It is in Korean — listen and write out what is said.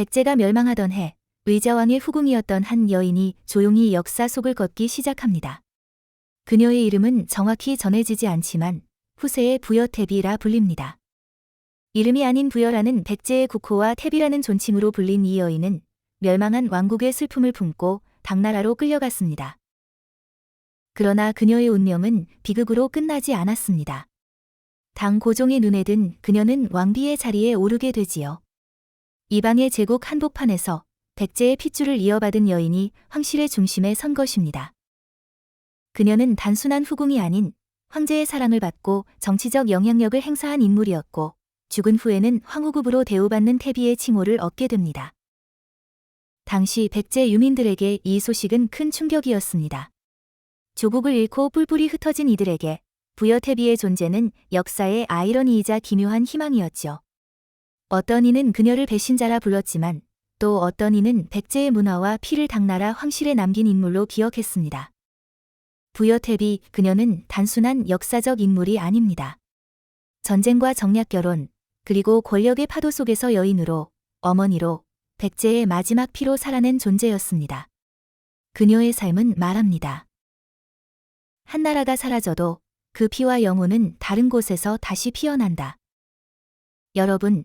백제가 멸망하던 해 의자왕의 후궁이었던 한 여인이 조용히 역사 속을 걷기 시작합니다. 그녀의 이름은 정확히 전해지지 않지만 후세의 부여 태비라 불립니다. 이름이 아닌 부여라는 백제의 국호와 태비라는 존칭으로 불린 이 여인은 멸망한 왕국의 슬픔을 품고 당나라로 끌려갔습니다. 그러나 그녀의 운명은 비극으로 끝나지 않았습니다. 당 고종의 눈에 든 그녀는 왕비의 자리에 오르게 되지요. 이방의 제국 한복판에서 백제의 핏줄을 이어받은 여인이 황실의 중심에 선 것입니다. 그녀는 단순한 후궁이 아닌 황제의 사랑을 받고 정치적 영향력을 행사한 인물이었고 죽은 후에는 황후급으로 대우받는 태비의 칭호를 얻게 됩니다. 당시 백제 유민들에게 이 소식은 큰 충격이었습니다. 조국을 잃고 뿔뿔이 흩어진 이들에게 부여 태비의 존재는 역사의 아이러니이자 기묘한 희망이었죠. 어떤 이는 그녀를 배신자라 불렀지만 또 어떤 이는 백제의 문화와 피를 당나라 황실에 남긴 인물로 기억했습니다. 부여태비 그녀는 단순한 역사적 인물이 아닙니다. 전쟁과 정략 결혼, 그리고 권력의 파도 속에서 여인으로, 어머니로, 백제의 마지막 피로 살아낸 존재였습니다. 그녀의 삶은 말합니다. 한 나라가 사라져도 그 피와 영혼은 다른 곳에서 다시 피어난다. 여러분,